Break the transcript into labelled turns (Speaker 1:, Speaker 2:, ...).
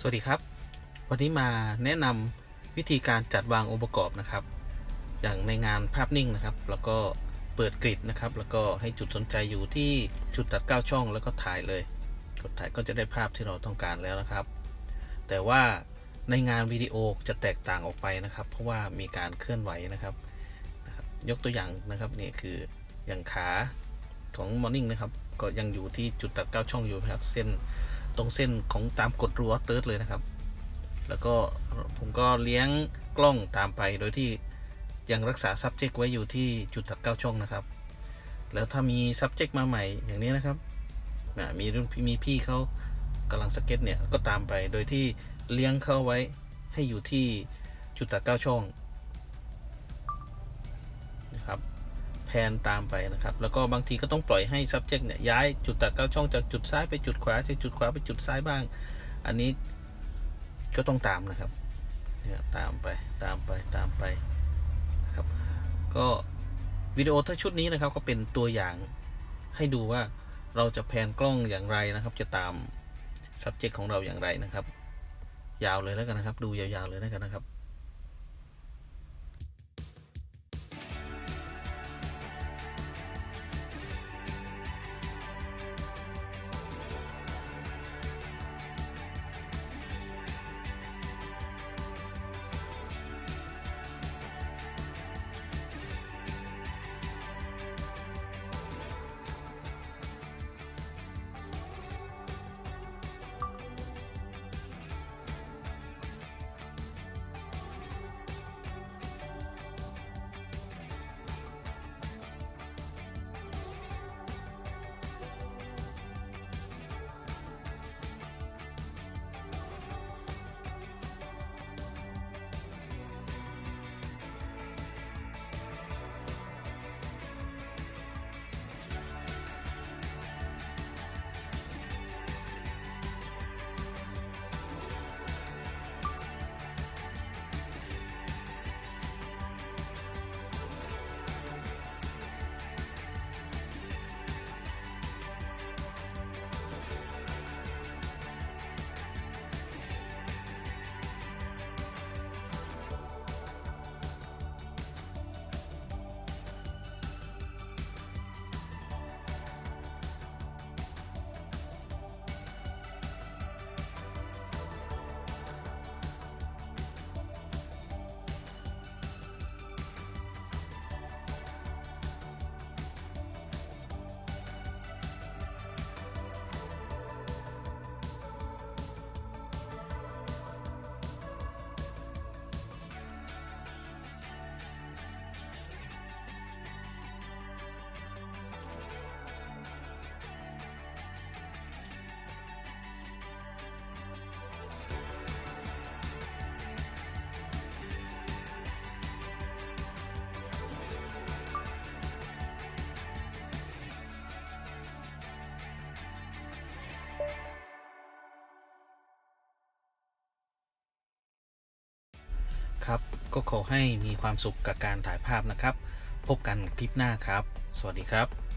Speaker 1: สวัสดีครับ วันนี้มาแนะนำวิธีการจัดวางองค์ประกอบนะครับ อย่างในงานภาพนิ่งนะครับ แล้วก็เปิดกริดนะครับ แล้วก็ให้จุดสนใจอยู่ที่จุดตัด9ช่องแล้วก็ถ่ายเลย กดถ่ายก็จะได้ภาพที่เราต้องการแล้วนะครับ แต่ว่าในงานวิดีโอจะแตกต่างออกไปนะครับ เพราะว่ามีการเคลื่อนไหวนะครับ ยกตัวอย่างนะครับนี่คืออย่างขาของ Morning นะครับ ก็ยังอยู่ที่จุดตัด9ช่องอยู่นะครับ เส้น ตรงเส้นของตามกฎรั้วเติร์ดเลยนะครับ แล้วก็ผมก็เลี้ยงกล้องตามไปโดยที่ยังรักษา subject ไว้อยู่ที่จุดตัด9ช่องนะครับ แล้วถ้ามี subject มาใหม่อย่างนี้นะครับนะมีรุ่นพี่มีพี่เขากำลังสเก็ตเนี่ยก็ตามไปโดยที่เลี้ยงเข้าไว้ให้อยู่ที่จุดตัด9ช่องนะครับ แพนตามไปนะครับ แล้วก็บางทีก็ต้องปล่อยให้ subject เนี่ยย้ายจุดตัด9ช่องจากจุดซ้ายไปจุดขวาจากจุดขวาไปจุดซ้ายบ้าง อันนี้ก็ต้องตามนะครับเนี่ยตามไปตามไปตามไปนะครับ ก็วิดีโอถ้าชุดนี้นะครับก็เป็นตัวอย่างให้ดูว่าเราจะแพนกล้องอย่างไรนะครับ จะตาม subject ของเราอย่างไรนะครับ ยาวเลยแล้วกันนะครับ ดูยาวๆเลยแล้วกันนะครับ ครับ ก็ขอให้มีความสุขกับการถ่ายภาพนะครับ พบกันคลิปหน้าครับ สวัสดีครับ